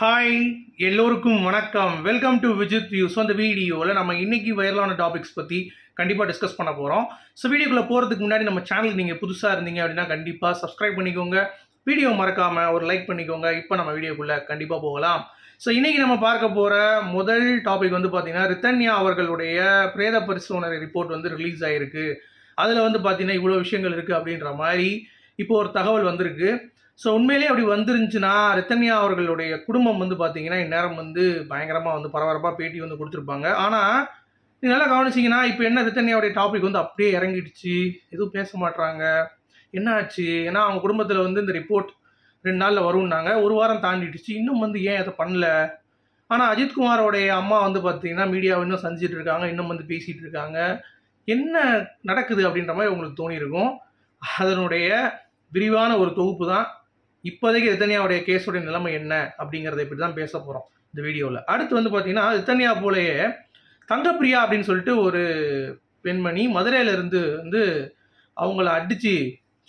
Hi எல்லோருக்கும் வணக்கம். Welcome to Vijith views அந்த வீடியோவில் நம்ம இன்றைக்கி வைரலான டாபிக்ஸ் பற்றி கண்டிப்பாக டிஸ்கஸ் பண்ண போகிறோம் ஸோ வீடியோக்குள்ளே போகிறதுக்கு முன்னாடி நம்ம சேனல் நீங்கள் புதுசாக இருந்தீங்க அப்படின்னா கண்டிப்பாக சப்ஸ்கிரைப் பண்ணிக்கோங்க. வீடியோ மறக்காமல் ஒரு லைக் பண்ணிக்கோங்க. இப்போ நம்ம வீடியோக்குள்ளே கண்டிப்பாக போகலாம். ஸோ இன்றைக்கி நம்ம பார்க்க போகிற முதல் டாபிக் வந்து பார்த்திங்கன்னா ரித்தன்யா அவர்களுடைய பிரேத பரிசோதனை ரிப்போர்ட் வந்து ரிலீஸ் ஆகிருக்கு அதில் வந்து பார்த்திங்கன்னா இவ்வளோ விஷயங்கள் இருக்குது அப்படின்ற மாதிரி இப்போ ஒரு தகவல் வந்திருக்கு. ஸோ உண்மையிலேயே அப்படி வந்துருந்துச்சுன்னா ரித்தன்யா அவர்களுடைய குடும்பம் வந்து பார்த்தீங்கன்னா இந்நேரம் வந்து பயங்கரமாக வந்து பரபரப்பாக பேட்டி வந்து கொடுத்துருப்பாங்க. ஆனால் நீ நல்லா கவனிச்சிங்கன்னா இப்போ என்ன ரித்தன்யாவுடைய டாபிக் வந்து அப்படியே இறங்கிடுச்சு. எதுவும் பேச மாட்றாங்க. என்ன ஆச்சு ஏன்னா அவங்க குடும்பத்தில் வந்து இந்த ரிப்போர்ட் ரெண்டு நாளில் வரும்னாங்க. ஒரு வாரம் தாண்டிடுச்சு. இன்னும் வந்து ஏன் அதை பண்ணல? ஆனால் அஜித்குமாரோடைய அம்மா வந்து பார்த்தீங்கன்னா மீடியாவை இன்னும் சந்திச்சிட்டு இருக்காங்க. இன்னும் வந்து பேசிகிட்டு இருக்காங்க. என்ன நடக்குது அப்படின்ற மாதிரி உங்களுக்கு தோணியிருக்கும். அதனுடைய விரிவான ஒரு தொகுப்பு தான் இப்போதைக்கு ரித்தன்யாவுடைய கேஸுடைய நிலைமை என்ன அப்படிங்கிறத இப்படி தான் பேச போகிறோம் இந்த வீடியோவில் அடுத்து வந்து பார்த்தீங்கன்னா ரித்தன்யா போலேயே தங்கப்பிரியா அப்படின்னு சொல்லிட்டு ஒரு பெண்மணி மதுரையிலேருந்து வந்து அவங்கள அடித்து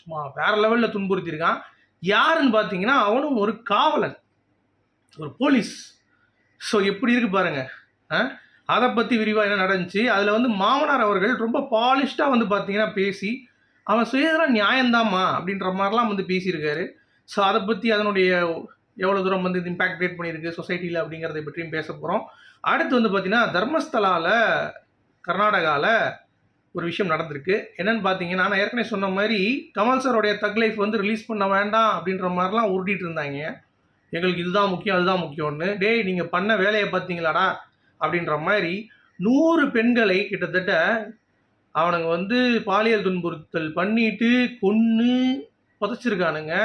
சும்மா வேற லெவலில் துன்புறுத்தியிருக்கான். யாருன்னு பார்த்தீங்கன்னா அவனும் ஒரு காவலன். ஒரு போலீஸ். ஸோ எப்படி இருக்கு பாருங்க. அதை பற்றி விரிவாக என்ன நடந்துச்சு? அதில் வந்து மாமனார் அவர்கள் ரொம்ப பாலிஷ்டாக வந்து பார்த்தீங்கன்னா பேசி அவன் சுயதெல்லாம் நியாயந்தாம்மா அப்படின்ற மாதிரிலாம் வந்து பேசியிருக்காரு. ஸோ அதை பற்றி அதனுடைய எவ்வளோ தூரம் வந்து இது இம்பாக்ட் க்ரியேட் பண்ணியிருக்கு சொசைட்டியில் அப்படிங்கிறத பற்றியும் பேச போகிறோம் அடுத்து வந்து பார்த்தீங்கன்னா தர்மஸ்தலாவில் கர்நாடகாவில் ஒரு விஷயம் நடந்திருக்கு. என்னன்னு பார்த்தீங்கன்னா நான் ஏற்கனவே சொன்ன மாதிரி கமல் சாருடைய தக் லைஃப் வந்து ரிலீஸ் பண்ண வேண்டாம் அப்படின்ற மாதிரிலாம் உருட்டிகிட்டு இருந்தாங்க. எங்களுக்கு இதுதான் முக்கியம் அதுதான் முக்கியம்னு. டேய் நீங்கள் பண்ண வேலையை பார்த்தீங்களாடா அப்படின்ற மாதிரி நூறு பெண்களை கிட்டத்தட்ட அவனுங்க வந்து பாலியல் துன்புறுத்தல் பண்ணிட்டு கொன்று புதைச்சிருக்கானுங்க.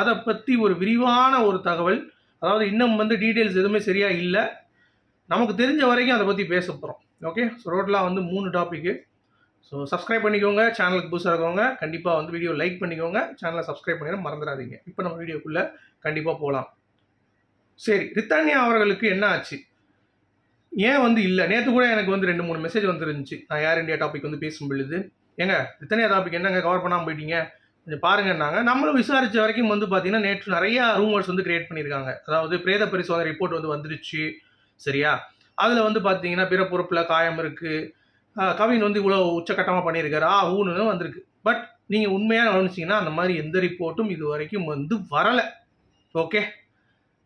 அதை பற்றி ஒரு விரிவான ஒரு தகவல். அதாவது இன்னும் வந்து டீட்டெயில்ஸ் எதுவுமே சரியாக இல்லை. நமக்கு தெரிஞ்ச வரைக்கும் அதை பற்றி பேச போகிறோம் ஓகே ஸோ ரோட்டலாக வந்து மூணு டாப்பிக்கு ஸோ சப்ஸ்கிரைப் பண்ணிக்கோங்க. சேனலுக்கு புதுசாக இருக்கவங்க கண்டிப்பாக வந்து வீடியோ லைக் பண்ணிக்கோங்க. சேனலை சப்ஸ்கிரைப் பண்ணிட மறந்துடாதீங்க. இப்போ நம்ம வீடியோக்குள்ளே கண்டிப்பாக போகலாம் சரி ரித்தானியா அவர்களுக்கு என்ன ஆச்சு? ஏன் வந்து இல்லை? நேற்று கூட எனக்கு வந்து ரெண்டு மூணு மெசேஜ் வந்துருந்துச்சு. நான் ஏர் இண்டியா டாபிக் வந்து பேசும் பொழுது. ஏங்க ரித்தானியா டாபிக் என்னங்க? கவர் பண்ணாமல் போயிட்டீங்க? கொஞ்சம் பாருங்கன்னாங்க நம்மளும் விசாரித்த வரைக்கும் வந்து பார்த்தீங்கன்னா நேற்று நிறைய ரூமர்ஸ் வந்து கிரியேட் பண்ணியிருக்காங்க. அதாவது பிரேத பரிசோதனை ரிப்போர்ட் வந்து வந்துருச்சு சரியா? அதில் வந்து பார்த்தீங்கன்னா பிறப்புறுப்பில் காயம் இருக்குது கவின் வந்து இவ்வளோ உச்சக்கட்டமாக பண்ணியிருக்காரு. ஆ ஊன்னு வந்திருக்கு. பட் நீங்கள் உண்மையாக கவனிச்சிங்கன்னா அந்த மாதிரி எந்த ரிப்போர்ட்டும் இது வரைக்கும் வந்து வரலை. ஓகே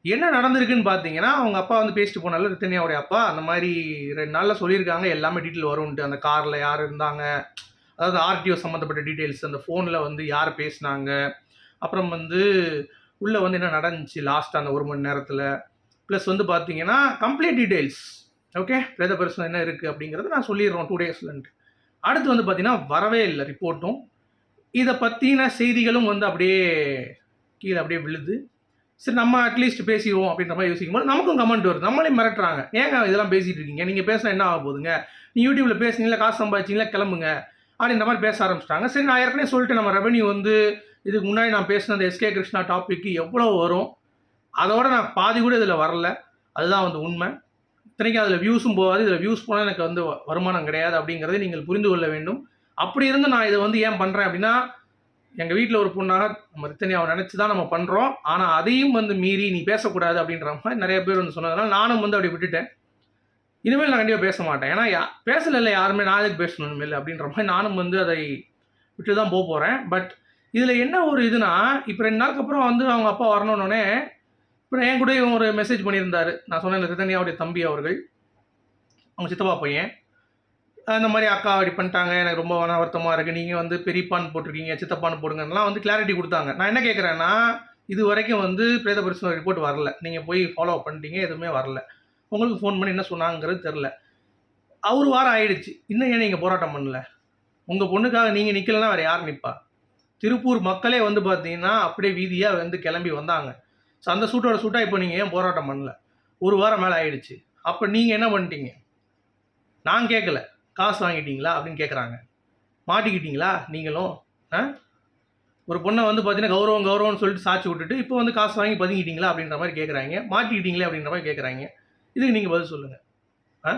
என்ன நடந்திருக்குன்னு பார்த்தீங்கன்னா அவங்க அப்பா வந்து பேசிட்டு போனால ரித்தனியாவுடைய அப்பா. அந்த மாதிரி ரெண்டு நாளில் சொல்லியிருக்காங்க. எல்லாமே டீட்டெயில் வரும்ன்ட்டு. அந்த காரில் யார் இருந்தாங்க? அதாவது ஆர்டிஓ சம்மந்தப்பட்ட டீட்டெயில்ஸ் அந்த ஃபோனில் வந்து யார் பேசினாங்க அப்புறம் வந்து உள்ளே வந்து என்ன நடந்துச்சு லாஸ்ட் அந்த ஒரு மணி நேரத்தில். ப்ளஸ் வந்து பார்த்தீங்கன்னா கம்ப்ளீட் டீட்டெயில்ஸ் ஓகே பிரேத பரிசனம் என்ன இருக்குது அப்படிங்கிறத நான் சொல்லிடுறோம் டூ டேஸ்லன்ட்டு அடுத்து வந்து பார்த்தீங்கன்னா வரவே இல்லை ரிப்போர்ட்டும் இதை பற்றின செய்திகளும் வந்து அப்படியே கீழே அப்படியே விழுது. சரி நம்ம அட்லீஸ்ட் பேசிடுவோம் அப்படின்ற மாதிரி யோசிக்கும் போது நமக்கும் கமெண்ட் வருது. நம்மளே மிரட்டுறாங்க. ஏங்க இதெல்லாம் பேசிகிட்டு இருக்கீங்க? நீங்கள் பேசினா என்ன ஆக போகுதுங்க? நீ யூடியூப்பில் பேசுனீங்களா காசு சம்பாதிச்சிங்களா கிளம்புங்க. அப்படின்ற மாதிரி பேச ஆரம்பிச்சிட்டாங்க. சரி நான் ஏற்கனவே சொல்லிட்டு நம்ம ரெவன்யூ வந்து இதுக்கு முன்னாடி நான் பேசின அந்த எஸ்கே கிருஷ்ணா டாப்பிக்கு எவ்வளோ வரும் அதோட நான் பாதி கூட இதில் வரல. அதுதான் வந்து உண்மை. இத்தனைக்கும் அதில் வியூஸும் போகாது. இதில் வியூஸ் போனால் எனக்கு வந்து வருமானம் கிடையாது அப்படிங்கிறதை நீங்கள் புரிந்து கொள்ள வேண்டும். அப்படி இருந்து நான் இதை வந்து ஏன் பண்ணுறேன் அப்படின்னா எங்கள் வீட்டில் ஒரு பொண்ணாக நம்ம ரித்தனியாவை நினச்சி தான் நம்ம பண்ணுறோம் ஆனால் அதையும் வந்து மீறி நீ பேசக்கூடாது அப்படின்ற மாதிரி நிறைய பேர் வந்து சொன்னதுனால நானும் வந்து அப்படி விட்டுட்டேன். இனிமேல் நான் கண்டிப்பாக பேச மாட்டேன். ஏன்னா யா பேசல யாருமே நான் பேசணும் இனிமேல் அப்படின்ற மாதிரி நானும் வந்து அதை விட்டு தான் போக போகிறேன் பட் இதில் என்ன ஒரு இதுனா இப்போ ரெண்டு நாளுக்கு அப்புறம் வந்து அவங்க அப்பா வரணுன்னே இப்போ என் கூட இவங்க ஒரு மெசேஜ் பண்ணியிருந்தாரு. நான் சொன்னேன் ரிதன்யாவுடைய தம்பி அவர்கள் அவங்க சித்தப்பா பையன் அந்த மாதிரி அக்கா அப்படி பண்ணிட்டாங்க எனக்கு ரொம்ப மன வருத்தமாக இருக்குது நீங்கள் வந்து பெரியப்பான்னு போட்டிருக்கீங்க சித்தப்பான்னு போடுங்கலாம் வந்து கிளாரிட்டி கொடுத்தாங்க. நான் என்ன கேட்குறேன்னா இது வரைக்கும் வந்து பிரேத பரிசோதனை ரிப்போர்ட் வரல. நீங்கள் போய் ஃபாலோ பண்ணிட்டீங்க எதுவுமே வரல. உங்களுக்கு ஃபோன் பண்ணி என்ன சொன்னாங்கிறது தெரில ஒரு வாரம் ஆயிடுச்சு. இன்னும் ஏன் நீங்கள் போராட்டம் பண்ணல? உங்கள் பொண்ணுக்காக நீங்கள் நிற்கலன்னா வேறு யார் நிற்பா திருப்பூர் மக்களே வந்து பார்த்தீங்கன்னா அப்படியே வீதியாக வந்து கிளம்பி வந்தாங்க. ஸோ அந்த சூட்டோட சூட்டாக இப்போ நீங்கள் ஏன் போராட்டம் பண்ணல? ஒரு வாரம் மேலே ஆயிடுச்சு. அப்போ நீங்கள் என்ன பண்ணிட்டீங்க? நான் கேட்கல காசு வாங்கிட்டீங்களா? அப்படின்னு கேட்குறாங்க மாட்டிக்கிட்டீங்களா நீங்களும்? ஆ? ஒரு பொண்ணை வந்து பார்த்தீங்கன்னா கௌரவம் கௌரவம்னு சொல்லிட்டு சாட்சி விட்டுட்டு இப்போ வந்து காசு வாங்கி பதுங்கிட்டீங்களா அப்படின்ற மாதிரி கேட்குறாங்க மாட்டிக்கிட்டீங்களே அப்படின்ற மாதிரி கேட்குறாங்க இதுக்கு நீங்கள் பதில் சொல்லுங்கள் ஆ?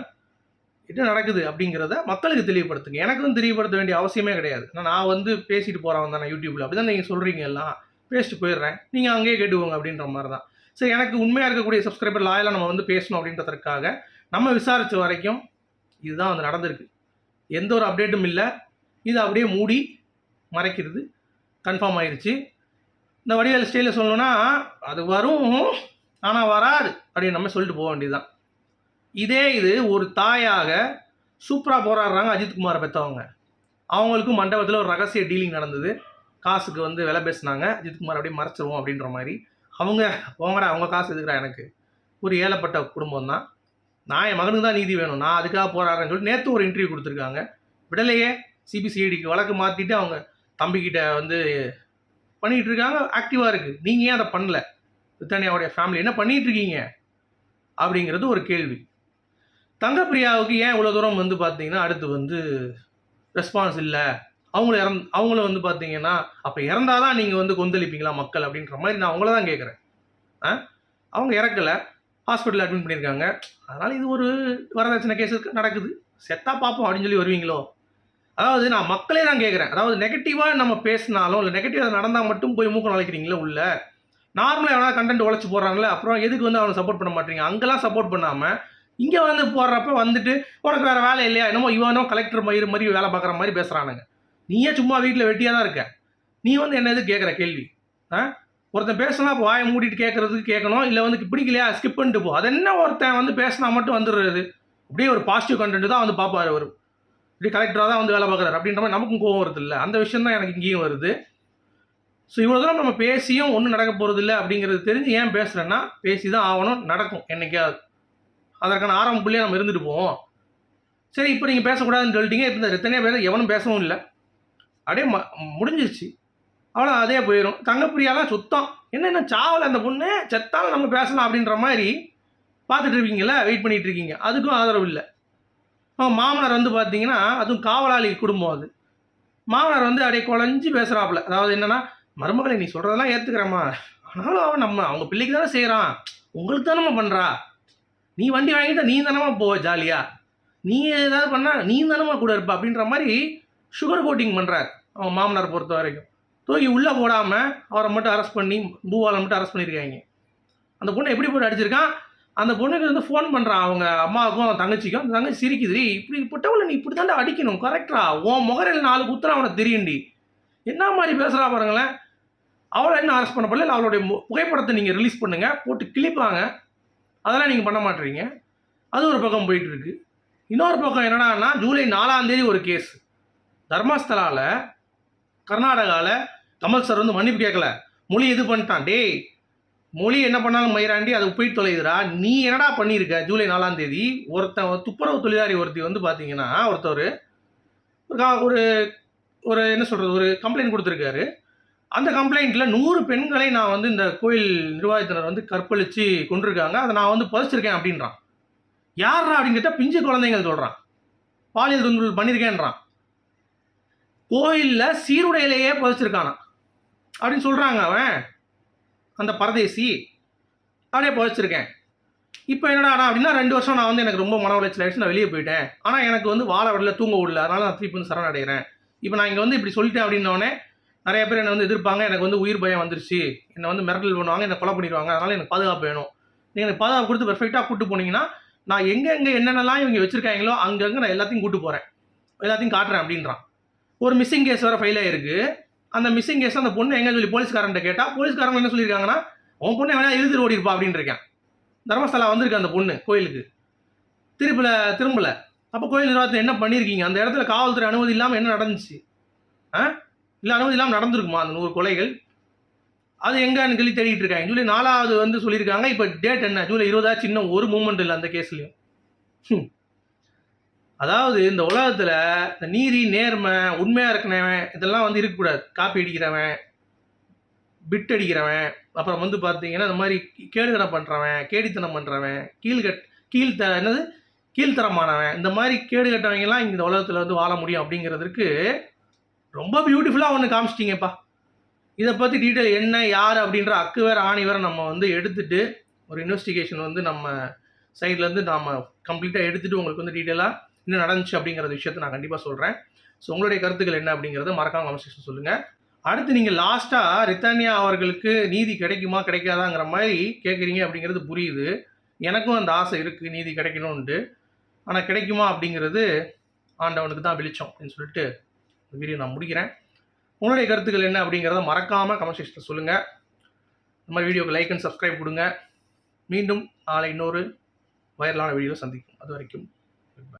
என்ன நடக்குது அப்படிங்கிறத மக்களுக்கு தெளிவுபடுத்துங்க. எனக்கும் தெரியப்படுத்த வேண்டிய அவசியமே கிடையாது. நான் வந்து பேசிட்டு போகிறவன் தானே யூடியூப்பில் அப்படி தான் நீங்கள் சொல்கிறீங்க எல்லாம். பேசிட்டு போயிடுறேன். நீங்கள் அங்கேயே கேட்டுக்கோங்க அப்படின்ற மாதிரி தான் சரி எனக்கு உண்மையாக இருக்கக்கூடிய சப்ஸ்கிரைபர் லாயலாக நம்ம வந்து பேசணும் அப்படின்றதற்காக நம்ம விசாரித்த வரைக்கும் இதுதான் வந்து நடந்திருக்கு. எந்த ஒரு அப்டேட்டும் இல்லை. இது அப்படியே மூடி மறைக்கிறது கன்ஃபார்ம் ஆயிடுச்சு இந்த வடிவேல் ஸ்டைலில் சொல்லணும்னா அது வரும் ஆனால் வராது அப்படின்னு நம்ம சொல்லிட்டு போக வேண்டியதுதான். இதே இது ஒரு தாயாக சூப்பராக போராடுறாங்க அஜித்குமாரை பெற்றவங்க அவங்களுக்கும் மண்டபத்தில் ஒரு ரகசிய டீலிங் நடந்தது. காசுக்கு வந்து விலை பேசுனாங்க. அஜித்குமார் அப்படியே மறைச்சிருவோம் அப்படின்ற மாதிரி. அவங்க போங்கடா அவங்க காசு எதுக்குறா எனக்கு? ஒரு ஏழப்பட்ட குடும்பம் தான் நான் என் மகனுக்கு தான் நீதி வேணும். நான் அதுக்காக போராடுறேன்னு சொல்லி நேற்று ஒரு இன்டர்வியூ கொடுத்துருக்காங்க. விடலையே சிபிசிஐடிக்கு வழக்கு மாற்றிட்டு அவங்க தம்பிக்கிட்ட வந்து பண்ணிகிட்டு இருக்காங்க. ஆக்டிவாக இருக்குது நீங்கள் ஏன் அதை பண்ணல? பிரித்தானியாவுடைய ஃபேமிலி என்ன பண்ணிகிட்ருக்கீங்க அப்படிங்கிறது ஒரு கேள்வி. தங்கப்பிரியாவுக்கு ஏன் இவ்வளோ தூரம் வந்து பார்த்தீங்கன்னா அடுத்து வந்து ரெஸ்பான்ஸ் இல்லை? அவங்கள இறந் அவங்கள வந்து பார்த்தீங்கன்னா அப்போ இறந்தாதான் நீங்கள் வந்து கொந்தளிப்பீங்களா மக்கள் அப்படின்ற மாதிரி நான் அவங்கள தான் கேட்குறேன் ஆ? அவங்க இறக்கலை. ஹாஸ்பிட்டலில் அட்மிட் பண்ணியிருக்காங்க. அதனால் இது ஒரு வரதட்சணை கேஸ் நடக்குது. செத்தா பார்ப்போம் அப்படின்னு சொல்லி வருவீங்களோ? அதாவது நான் மக்களே தான் கேட்குறேன் அதாவது நெகட்டிவாக நம்ம பேசினாலும் இல்லை நெகட்டிவாக நடந்தால் மட்டும் போய் மூக்கம் அழைக்கிறீங்களோ உள்ள? நார்மலாக எவனா கண்டென்ட் உழைச்சி போடுறாங்களே அப்புறம் எதுக்கு வந்து அவனை சப்போர்ட் பண்ண மாட்டீங்க? அங்கெல்லாம் சப்போர்ட் பண்ணாமல் இங்கே வந்து போடுறப்ப வந்துட்டு உனக்கு வேறு வேலை இல்லையா? என்னமோ இவனோ கலெக்டர் மயிறு மாதிரி வேலை பார்க்குற மாதிரி பேசுகிறானுங்க நீயே சும்மா வீட்டில் வெட்டியாக தான் இருக்க. நீ வந்து என்ன இது கேட்குற கேள்வி? ஆ? ஒருத்தன் பேசினா இப்போ வாயை மூடிட்டு கேட்குறதுக்கு கேட்கணும் இல்லை வந்து பிடிக்கலையா? ஸ்கிப் பண்ணிட்டு போ. அது என்ன ஒருத்தன் வந்து பேசினா மட்டும் வந்துடுறது அப்படியே ஒரு பாசிட்டிவ் கண்டென்ட் தான் வந்து பார்ப்பார் அவர். இப்படி கலெக்டராக தான் வந்து வேலை பார்க்குறாரு. அப்படின்ற மாதிரி நமக்கும் கோவம் வருது இல்லை? அந்த விஷயம் தான் எனக்கு இங்கேயும் வருது. ஸோ இவ்வளோ தூரம் நம்ம பேசியும் ஒன்றும் நடக்க போகிறது இல்லை அப்படிங்கிறது தெரிஞ்சு ஏன் பேசுகிறேன்னா பேசி தான் ஆகணும் நடக்கும் என்னைக்காவது. அதற்கான ஆரம்ப புள்ளியாக நம்ம இருந்துட்டு போவோம். சரி இப்போ நீங்கள் பேசக்கூடாதுன்னு சொல்லிட்டீங்க. இப்போ இந்த எத்தனையோ பேர் எவனும் பேசவும் இல்லை. அப்படியே ம முடிஞ்சிருச்சு. அவ்வளோ அதே போயிடும் தங்கப்பிரியாலாம் சுத்தம். என்னென்ன சாவலை அந்த பொண்ணு? செத்தாலும் நம்ம பேசலாம் அப்படின்ற மாதிரி பார்த்துட்டு இருக்கீங்களா வெயிட் பண்ணிகிட்டு இருக்கீங்க. அதுக்கும் ஆதரவு இல்லை. மாமனார் வந்து பார்த்தீங்கன்னா அதுவும் காவலாளி குடும்பம் அது. மாமனார் வந்து அப்படியே குழஞ்சி பேசுகிறாப்புல அதாவது என்னென்னா மருமகளை நீ சொல்கிறதெல்லாம் ஏற்றுக்கிறேம்மா ஆனாலும் அவன் நம்ம அவங்க பிள்ளைக்கு தானே செய்கிறான் உங்களுக்கு தானம்மா பண்ணுறா நீ வண்டி வாங்கிட்டு நீ தானம்மா போவ ஜாலியாக நீ ஏதாவது பண்ணால் நீ தானம்மா கூட இருப்ப அப்படின்ற மாதிரி சுகர் கோட்டிங் பண்ணுறார் அவன் மாமனார் பொறுத்த வரைக்கும். தூக்கி உள்ளே போடாமல் அவரை மட்டும் அரெஸ்ட் பண்ணி பூவாலை மட்டும் அரெஸ்ட் பண்ணியிருக்காங்க அந்த பொண்ணை எப்படி போட்டு அடிச்சிருக்கான்? அந்த பொண்ணுக்கு வந்து ஃபோன் பண்ணுறான் அவங்க அம்மாவுக்கும் அவன் தங்கச்சிக்கும். அந்த தங்கச்சி சிரிக்குது இப்படி பொட்டவளை நீ இப்படி தாண்டா அடிக்கணும் கரெக்டா உன் முகரையில் நாலு குத்துற அவனை தெரியுண்டி என்ன மாதிரி பேசுகிறா பாருங்களேன். அவளை என்ன அரெஸ்ட் பண்ண பண்ணல அவளுடைய மு- புகைப்படத்தை நீங்கள் ரிலீஸ் பண்ணுங்கள் போட்டு கிழிப்பாங்க அதெல்லாம் நீங்கள் பண்ண மாட்டீங்க. அது ஒரு பக்கம் போயிட்டுருக்கு. இன்னொரு பக்கம் என்னடான்னா ஜூலை நாலாந்தேதி ஒரு கேஸ் தர்மஸ்தலாவில் கர்நாடகாவில் கமல் சார் வந்து மன்னிப்பு கேட்கல மொழி இது பண்ணிட்டான். டேய் மொழி என்ன பண்ணாலும் மயிராண்டி அது போய் தொலைதுரா நீ என்னடா பண்ணியிருக்க ஜூலை நாலாம் தேதி? ஒருத்தன் துப்புரவு தொழிலாளி ஒருத்தி வந்து பார்த்தீங்கன்னா ஒருத்தர் ஒரு கா- ஒரு ஒரு என்ன சொல்கிறது ஒரு கம்ப்ளைண்ட் கொடுத்துருக்காரு. அந்த கம்ப்ளைண்ட்டில் நூறு பெண்களை நான் வந்து இந்த கோயில் நிர்வாகத்தினர் வந்து கற்பழித்து கொண்டிருக்காங்க அதை நான் வந்து புதைச்சிருக்கேன் அப்படின்றான். யாரா அப்படின்னு கேட்டால் பிஞ்சு குழந்தைங்கள் சொல்கிறான் பாலியல் துன்புறுத்தல் பண்ணியிருக்கேன்றான் கோயிலில் சீருடையிலேயே புதைச்சிருக்கானா அப்படின்னு சொல்கிறாங்க அவன். அந்த பரதேசி. அப்படியே புதைச்சிருக்கேன். இப்போ என்னடா அப்படின்னா ரெண்டு வருஷம் நான் வந்து எனக்கு ரொம்ப மன உளைச்சல் ஆகிடுச்சு நான் வெளியே போயிட்டேன். ஆனால் எனக்கு வந்து வாழ விடல தூங்க விடல. அதனால நான் திருப்பி வந்து சரணடைகிறேன். இப்போ நான் இங்கே வந்து இப்படி சொல்லிட்டேன் அப்படின்னோடனே நிறைய பேர் என்னை வந்து எதிர்ப்பாங்க. எனக்கு வந்து உயிர் பயம் வந்துருச்சு. என்னை வந்து மிரட்டல் பண்ணுவாங்க என்னை கொலை பண்ணிடுவாங்க. அதனால் எனக்கு பாதுகாப்பு வேணும். நீங்கள் எனக்கு பாதுகாப்பு கொடுத்து பெர்ஃபெக்டாக கூட்டு போனீங்கன்னா நான் எங்கெங்கே என்னென்னலாம் இவங்க வச்சுருக்காங்களோ அங்கங்கே நான் எல்லாத்தையும் கூட்டு போகிறேன் எல்லாத்தையும் காட்டுறேன் அப்படின்றான். ஒரு மிஸ்ஸிங் கேஸ் வேறு ஃபைல் ஆகிருக்கு அந்த மிஸ்ஸிங் கேஸ் அந்த பொண்ணு எங்கே சொல்லி போலீஸ்காரன்ட்ட கேட்டால் போலீஸ்காரங்க என்ன சொல்லியிருக்காங்கன்னா உன் பொண்ணு எவனா எழுதி ஓடி இருப்பா அப்படின்னு இருக்கேன். தர்மஸ்தலா வந்திருக்கு அந்த பொண்ணு கோயிலுக்கு. திருப்பல திரும்பல. அப்போ கோயில் நிர்வாகத்தில் என்ன பண்ணியிருக்கீங்க அந்த இடத்துல காவல்துறை அனுமதி இல்லாமல் என்ன நடந்துச்சு? ஆ? இல்லை அனுமதி இல்லாமல் நடந்திருக்குமா அந்த நூறு கொலைகள்? அது எங்கன்னு சொல்லி தேடிட்டு இருக்காங்க. ஜூலை நாலாவது வந்து சொல்லியிருக்காங்க. இப்போ டேட் என்ன? ஜூலை இருபதாவது சின்ன ஒரு மூமெண்ட் இல்லை அந்த கேஸ்லையும். அதாவது இந்த உலகத்தில் இந்த நீதி நேர்மை உண்மையாக இருக்கிறவன் இதெல்லாம் வந்து இருக்கக்கூடாது. காப்பி அடிக்கிறவன் பிட் அடிக்கிறவன் அப்புறம் வந்து பார்த்தீங்கன்னா இந்த மாதிரி கேடுகடம் பண்ணுறவன் கேடித்தனம் பண்ணுறவன் கீழ்கட் கீழ்த்த என்னது? கீழ்த்தரமானவன். இந்த மாதிரி கேடுகட்டவங்கலாம் இந்த உலகத்தில் வந்து வாழ முடியும் அப்படிங்கிறதுக்கு ரொம்ப பியூட்டிஃபுல்லாக ஒன்று காமிச்சிட்டிங்கப்பா. இதை பற்றி டீட்டெயில் என்ன யார் அப்படின்ற அக்கு வேறு ஆணி வேறு நம்ம வந்து எடுத்துட்டு ஒரு இன்வெஸ்டிகேஷன் வந்து நம்ம சைட்லேருந்து நம்ம கம்ப்ளீட்டாக எடுத்துகிட்டு உங்களுக்கு வந்து டீட்டெயிலாக என்ன நடந்துச்சு அப்படிங்கிற விஷயத்த நான் கண்டிப்பாக சொல்கிறேன் ஸோ உங்களுடைய கருத்துக்கள் என்ன அப்படிங்கிறத மறக்காம கமெண்ட் சொல்லுங்கள் அடுத்து நீங்கள் லாஸ்ட்டாக ரித்தானியா அவர்களுக்கு நீதி கிடைக்குமா கிடைக்காதாங்கிற மாதிரி கேட்குறீங்க அப்படிங்கிறது புரியுது. எனக்கும் அந்த ஆசை இருக்குது நீதி கிடைக்கணும்ன்ட்டு. ஆனால் கிடைக்குமா அப்படிங்கிறது ஆண்டவனுக்கு தான் வெளிச்சம் அப்படின்னு சொல்லிட்டு வீடியோ நான் முடிக்கிறேன். உங்களுடைய கருத்துக்கள் என்ன அப்படிங்கிறத மறக்காமல் கமெண்ட் செக்ஷனில் சொல்லுங்கள் இந்த மாதிரி வீடியோக்கு லைக் அண்ட் சப்ஸ்கிரைப் கொடுங்க. மீண்டும் நாளை இன்னொரு வைரலான வீடியோ சந்திக்கும் அது வரைக்கும்